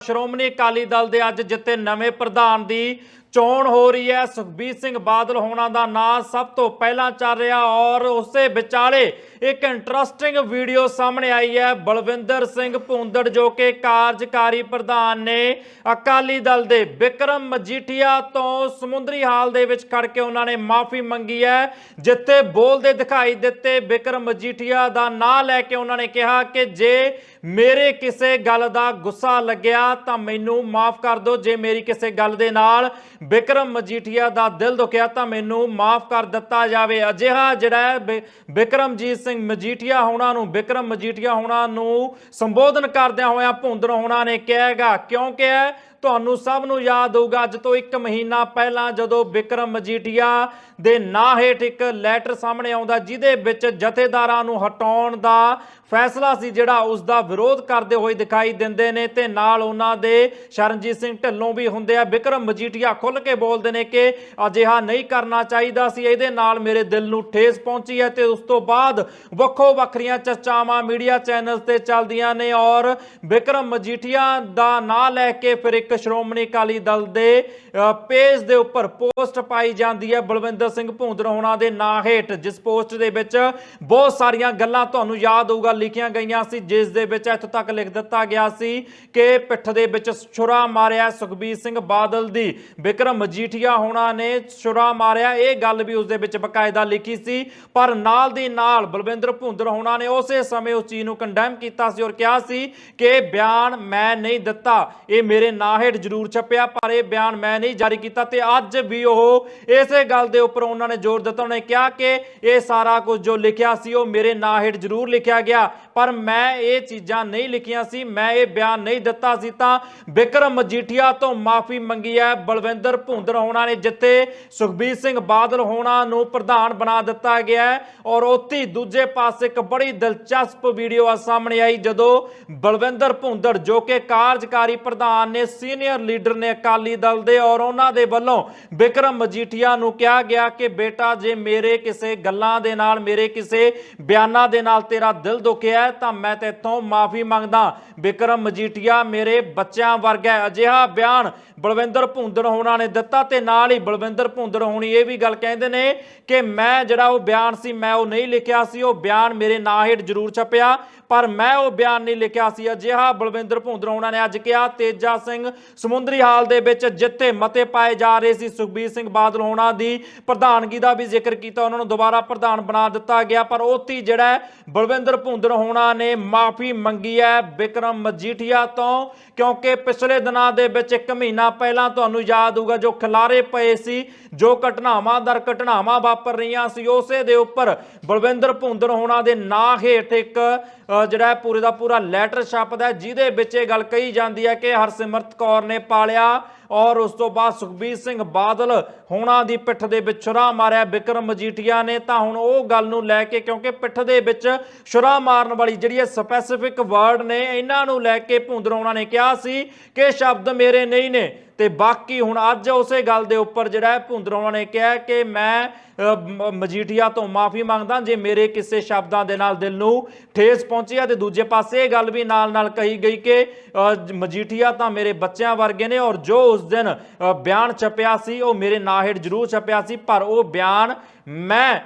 ਸ਼੍ਰੋਮਣੀ ਅਕਾਲੀ ਦਲ ਦੇ ਅੱਜ ਜਿੱਤੇ ਨਵੇਂ ਪ੍ਰਧਾਨ ਦੀ ਚੋਣ ਹੋ ਰਹੀ ਹੈ। ਸੁਖਬੀਰ ਸਿੰਘ ਬਾਦਲ ਹੋਣਾ ਦਾ ਨਾਂ ਸਭ ਤੋਂ ਪਹਿਲਾਂ ਚੱਲ ਰਿਹਾ ਔਰ ਉਸੇ ਵਿਚਾਲੇ ਇੱਕ ਇੰਟਰਸਟਿੰਗ ਵੀਡੀਓ ਸਾਹਮਣੇ ਆਈ ਹੈ। ਬਲਵਿੰਦਰ ਸਿੰਘ ਭੁੰਦੜ ਜੋ ਕਿ ਕਾਰਜਕਾਰੀ ਪ੍ਰਧਾਨ ਨੇ ਅਕਾਲੀ ਦਲ ਦੇ ਵਿਕਰਮ ਮਜੀਠੀਆ ਤੋਂ ਸਮੁੰਦਰੀ ਹਾਲ ਦੇ ਵਿੱਚ ਖੜ ਕੇ ਉਹਨਾਂ ਨੇ ਮਾਫੀ ਮੰਗੀ ਹੈ। ਜਿੱਥੇ ਬੋਲਦੇ ਦਿਖਾਈ ਦਿੱਤੇ ਵਿਕਰਮ ਮਜੀਠੀਆ ਦਾ ਨਾਂ ਲੈ ਕੇ ਉਹਨਾਂ ਨੇ ਕਿਹਾ ਕਿ ਜੇ ਮੇਰੇ ਕਿਸੇ ਗੱਲ ਦਾ ਗੁੱਸਾ ਲੱਗਿਆ ਤਾਂ ਮੈਨੂੰ ਮਾਫ ਕਰ ਦਿਓ। ਜੇ ਮੇਰੀ ਕਿਸੇ ਗੱਲ ਦੇ ਨਾਲ ਵਿਕਰਮ ਮਜੀਠੀਆ ਦਾ ਦਿਲ ਦੁਖਿਆ ਤਾਂ ਮੈਨੂੰ ਮਾਫ ਕਰ ਦਿੱਤਾ ਜਾਵੇ। ਅਜਿਹਾ ਜਿਹੜਾ ਹੈ ਵਿਕਰਮਜੀਤ ਸਿੰਘ ਮਜੀਠੀਆ ਹੋਣਾ ਨੂੰ ਵਿਕਰਮ ਮਜੀਠੀਆ ਹੋਣਾ ਨੂੰ ਸੰਬੋਧਨ ਕਰਦਿਆਂ ਹੋਇਆਂ ਭੁੰਦਰ ਹੋਣਾ ਨੇ ਕਿਹਾਗਾ ਕਿਉਂ ਕਿਹਾ ਤੁਹਾਨੂੰ ਸਭ ਨੂੰ ਯਾਦ ਹੋਊਗਾ, ਅੱਜ ਤੋਂ 1 ਮਹੀਨਾ ਪਹਿਲਾਂ ਜਦੋਂ ਵਿਕਰਮ ਮਜੀਠੀਆ ਦੇ ਨਾਂ ਹੇਠ ਇੱਕ ਲੈਟਰ ਸਾਹਮਣੇ ਆਉਂਦਾ, ਜਿਹਦੇ ਵਿੱਚ ਜਥੇਦਾਰਾਂ ਨੂੰ ਹਟਾਉਣ ਦਾ ਫੈਸਲਾ ਸੀ ਜਿਹੜਾ ਉਸ ਦਾ ਵਿਰੋਧ ਕਰਦੇ ਹੋਏ ਦਿਖਾਈ ਦਿੰਦੇ ਨੇ ਤੇ ਨਾਲ ਉਹਨਾਂ ਦੇ ਸ਼ਰਨਜੀਤ ਸਿੰਘ ਢਿੱਲੋਂ ਵੀ ਹੁੰਦੇ ਆ। ਵਿਕਰਮ ਮਜੀਠੀਆ ਖੁੱਲ ਕੇ ਬੋਲਦੇ ਨੇ ਕਿ ਅਜਿਹਾ ਨਹੀਂ ਕਰਨਾ ਚਾਹੀਦਾ ਸੀ। ਇਹਦੇ ਨਾਲ ਮੇਰੇ ਦਿਲ ਨੂੰ ਠੇਸ ਪਹੁੰਚੀ ਹੈ ਤੇ ਉਸ ਤੋਂ ਬਾਅਦ ਵੱਖੋ ਵੱਖਰੀਆਂ ਚਰਚਾਵਾਂ ਮੀਡੀਆ ਚੈਨਲਸ ਤੇ ਚੱਲਦੀਆਂ ਨੇ ਔਰ ਵਿਕਰਮ ਮਜੀਠੀਆ ਦਾ ਨਾਂ ਲੈ ਕੇ ਫਿਰ ਇੱਕ ਸ਼੍ਰੋਮਣੀ ਅਕਾਲੀ ਦਲ ਦੇ ਪੇਜ ਦੇ ਉੱਪਰ ਪੋਸਟ ਪਾਈ ਜਾਂਦੀ ਹੈ ਬਲਵਿੰਦਰ ਸਿੰਘ ਭੁੰਦਰ ਹੋਣਾ ਦੇ ਨਾਂ ਹੇਠ, ਜਿਸ ਪੋਸਟ ਦੇ ਵਿੱਚ ਬਹੁਤ ਸਾਰੀਆਂ ਗੱਲਾਂ ਤੁਹਾਨੂੰ ਯਾਦ ਹੋਊਗਾ। ਲਿਖੀਆਂ ਗਈਆਂ ਸੀ, ਜਿਸ ਦੇ ਵਿੱਚ ਇੱਥੋਂ ਤੱਕ ਲਿਖ ਦਿੱਤਾ ਗਿਆ ਸੀ ਕਿ ਪਿੱਠ ਦੇ ਵਿੱਚ ਛੁਰਾ ਮਾਰਿਆ ਸੁਖਬੀਰ ਸਿੰਘ ਬਾਦਲ ਦੀ, ਵਿਕਰਮ ਮਜੀਠੀਆ ਹੋਣਾ ਨੇ ਛੁਰਾ ਮਾਰਿਆ। ਇਹ ਗੱਲ ਵੀ ਉਸ ਦੇ ਵਿੱਚ ਬਕਾਇਦਾ ਲਿਖੀ ਸੀ, ਪਰ ਨਾਲ ਦੀ ਨਾਲ ਬਲਵਿੰਦਰ ਭੁੰਦਰ ਹੋਣਾ ਨੇ ਉਸੇ ਸਮੇਂ ਉਸ ਚੀਜ਼ ਨੂੰ ਕੰਡੈਮ ਕੀਤਾ ਸੀ ਔਰ ਕਿਹਾ ਸੀ ਕਿ ਬਿਆਨ ਮੈਂ ਨਹੀਂ ਦਿੱਤਾ, ਇਹ ਮੇਰੇ ਨਾਂ ਹੇਠ ਜ਼ਰੂਰ ਛਪਿਆ, ਪਰ ਇਹ ਬਿਆਨ ਮੈਂ ਨਹੀਂ ਜਾਰੀ ਕੀਤਾ ਤੇ ਅੱਜ ਵੀ ਉਹ ਇਸੇ ਗੱਲ ਦੇ ਉੱਪਰ ਉਹਨਾਂ ਨੇ ਜ਼ੋਰ ਦਿੱਤਾ। ਉਹਨੇ ਕਿਹਾ ਕਿ ਇਹ ਸਾਰਾ ਕੁਝ ਜੋ ਲਿਖਿਆ ਸੀ, ਉਹ ਮੇਰੇ ਨਾਂ ਹੇਠ ਜ਼ਰੂਰ ਲਿਖਿਆ ਗਿਆ। ਪਰ ਮੈਂ ਇਹ ਚੀਜ਼ਾਂ ਨਹੀਂ ਲਿਖੀਆਂ ਸੀ, ਮੈਂ ਇਹ ਬਿਆਨ ਨਹੀਂ ਦਿੱਤਾ ਸੀ ਤਾਂ ਬਿਕਰਮ ਮਜੀਠੀਆ ਤੋਂ ਮਾਫੀ ਮੰਗੀ ਹੈ। ਬਲਵਿੰਦਰ ਭੁੰਦਰ ਹੋਣਾ ਨੇ ਜਿੱਥੇ ਸੁਖਬੀਰ ਸਿੰਘ ਬਾਦਲ ਹੋਣਾ ਨੂੰ ਪ੍ਰਧਾਨ ਬਣਾ ਦਿੱਤਾ ਗਿਆ ਹੈ ਔਰ ਉੱਥੇ ਦੂਜੇ ਪਾਸੇ ਇੱਕ ਬੜੀ ਦਿਲਚਸਪ ਵੀਡੀਓ ਆ ਸਾਹਮਣੇ ਆਈ ਜਦੋਂ ਬਲਵਿੰਦਰ ਭੁੰਦਰ ਜੋ ਕਿ ਕਾਰਜਕਾਰੀ ਪ੍ਰਧਾਨ ਨੇ, ਸੀਨੀਅਰ ਲੀਡਰ ਨੇ ਅਕਾਲੀ ਦਲ ਦੇ ਔਰ ਉਹਨਾਂ ਦੇ ਵੱਲੋਂ ਬਿਕਰਮ ਮਜੀਠੀਆ ਨੂੰ ਕਿਹਾ ਗਿਆ ਕਿ ਬੇਟਾ, ਜੇ ਮੇਰੇ ਕਿਸੇ ਗੱਲਾਂ ਦੇ ਨਾਲ, ਮੇਰੇ ਕਿਸੇ ਬਿਆਨਾਂ ਦੇ ਨਾਲ ਤੇਰਾ ਦਿਲ ਦੁਖਿਆ ਹੈ, ਤਾਂ ਮੈਂ ਤੇਥੋਂ ਮਾਫੀ ਮੰਗਦਾ ਵਿਕਰਮ ਮਜੀਠੀਆ ਮੇਰੇ ਬੱਚਿਆਂ ਵਰਗਾ ਅਜਿਹਾ ਬਿਆਨ ਬਲਵਿੰਦਰ ਭੁੰਦੜ ਹੋਣਾ ਨੇ ਦਿੱਤਾ ਤੇ ਨਾਲ ਹੀ ਬਲਵਿੰਦਰ ਭੁੰਦੜ ਹੋਣੀ ਇਹ ਵੀ ਗੱਲ ਕਹਿੰਦੇ ਨੇ ਕਿ ਮੈਂ ਜਿਹੜਾ ਉਹ ਬਿਆਨ ਸੀ, ਮੈਂ ਉਹ ਨਹੀਂ ਲਿਖਿਆ ਸੀ। ਉਹ ਬਿਆਨ ਮੇਰੇ ਨਾਂ ਹੇਠ ਜ਼ਰੂਰ ਛਪਿਆ, ਪਰ ਮੈਂ ਉਹ ਬਿਆਨ ਨਹੀਂ ਲਿਖਿਆ ਸੀ। ਅਜਿਹਾ ਬਲਵਿੰਦਰ ਭੁੰਦੜ ਹੋਣਾ ਨੇ ਅੱਜ ਕਿਹਾ, ਤੇਜਾ ਸਿੰਘ ਸਮੁੰਦਰੀ ਹਾਲ ਦੇ ਵਿੱਚ ਜਿੱਥੇ ਮਤੇ ਪਾਏ ਜਾ ਰਹੇ ਸੀ, ਸੁਖਬੀਰ ਸਿੰਘ ਬਾਦਲ ਹੋਣਾ ਦੀ ਪ੍ਰਧਾਨਗੀ ਦਾ ਵੀ ਜ਼ਿਕਰ ਕੀਤਾ, ਉਹਨਾਂ ਨੂੰ ਦੁਬਾਰਾ ਪ੍ਰਧਾਨ ਬਣਾ ਦਿੱਤਾ ਗਿਆ, ਪਰ ਉੱਥੇ ਜਿਹੜਾ ਬਲਵਿੰਦਰ ਭੁੰਦੜ ਹੋਣਾ ਨੇ ਮਾਫੀ ਮੰਗੀ ਹੈ ਵਿਕਰਮ ਮਜੀਠੀਆ ਤੋਂ ਕਿਉਂਕਿ ਪਿਛਲੇ ਦਿਨਾਂ ਦੇ ਵਿੱਚ ਇੱਕ ਮਹੀਨਾ ਪਹਿਲਾਂ ਤੁਹਾਨੂੰ ਯਾਦ ਹੋਊਗਾ ਜੋ ਖਿਲਾਰੇ ਪਏ ਸੀ ਜੋ ਘਟਨਾਵਾਂ ਦਰ ਘਟਨਾਵਾਂ ਵਾਪਰ ਰਹੀਆਂ ਸੀ ਉਸੇ ਦੇ ਉੱਪਰ ਬਲਵਿੰਦਰ ਭੁੰਦੜ ਹੋਣਾ ਦੇ ਨਾਂ ਹੇਠ ਇੱਕ ਜਿਹੜਾ ਪੂਰੇ ਦਾ ਪੂਰਾ ਲੈਟਰ ਛਾਪਦਾ ਹੈ, ਜਿਹਦੇ ਵਿੱਚ ਇਹ ਗੱਲ ਕਹੀ ਜਾਂਦੀ ਹੈ ਕਿ ਹਰਸਿਮਰਤ ਕੌਰ ਨੇ ਪਾਲਿਆ ਔਰ ਉਸ ਤੋਂ ਬਾਅਦ ਸੁਖਬੀਰ ਸਿੰਘ ਬਾਦਲ ਹੋਣਾ ਦੀ ਪਿੱਠ ਦੇ ਵਿੱਚ ਛੁਰਾ ਮਾਰਿਆ। ਵਿਕਰਮ ਮਜੀਠੀਆ ਨੇ ਤਾਂ ਹੁਣ ਉਹ ਗੱਲ ਨੂੰ ਲੈ ਕੇ, ਕਿਉਂਕਿ ਪਿੱਠ ਦੇ ਵਿੱਚ ਛੁਰਾ ਮਾਰਨ ਵਾਲੀ ਜਿਹੜੀ ਇਹ ਸਪੈਸੀਫਿਕ ਵਰਡ ਨੇ, ਇਹਨਾਂ ਨੂੰ ਲੈ ਕੇ ਭੁੰਦਰ ਹੋਣਾ ਨੇ ਕਿਹਾ ਸੀ ਕਿ ਸ਼ਬਦ ਮੇਰੇ ਨਹੀਂ ਨੇ। ਤੇ ਬਾਕੀ ਹੁਣ ਅੱਜ ਉਸੇ ਗੱਲ ਦੇ ਉੱਪਰ ਜਿਹੜਾ ਹੈ ਭੁੰਦਰ ਨੇ ਕਿਹਾ ਕਿ ਮੈਂ ਮਜੀਠੀਆ ਤੋਂ ਮਾਫੀ ਮੰਗਦਾ, ਜੇ ਮੇਰੇ ਕਿਸੇ ਸ਼ਬਦਾਂ ਦੇ ਨਾਲ ਦਿਲ ਨੂੰ ਠੇਸ ਪਹੁੰਚੀ ਆ ਤੇ ਦੂਜੇ ਪਾਸੇ ਇਹ ਗੱਲ ਵੀ ਨਾਲ ਨਾਲ ਕਹੀ ਗਈ ਕਿ ਮਜੀਠੀਆ ਤਾਂ ਮੇਰੇ ਬੱਚਿਆਂ ਵਰਗੇ ਨੇ ਔਰ ਜੋ ਉਸ ਦਿਨ ਬਿਆਨ ਛਪਿਆ ਸੀ ਉਹ ਮੇਰੇ ਨਾਂ ਹੇਠ ਜ਼ਰੂਰ ਛਪਿਆ ਸੀ, ਪਰ ਉਹ ਬਿਆਨ ਮੈਂ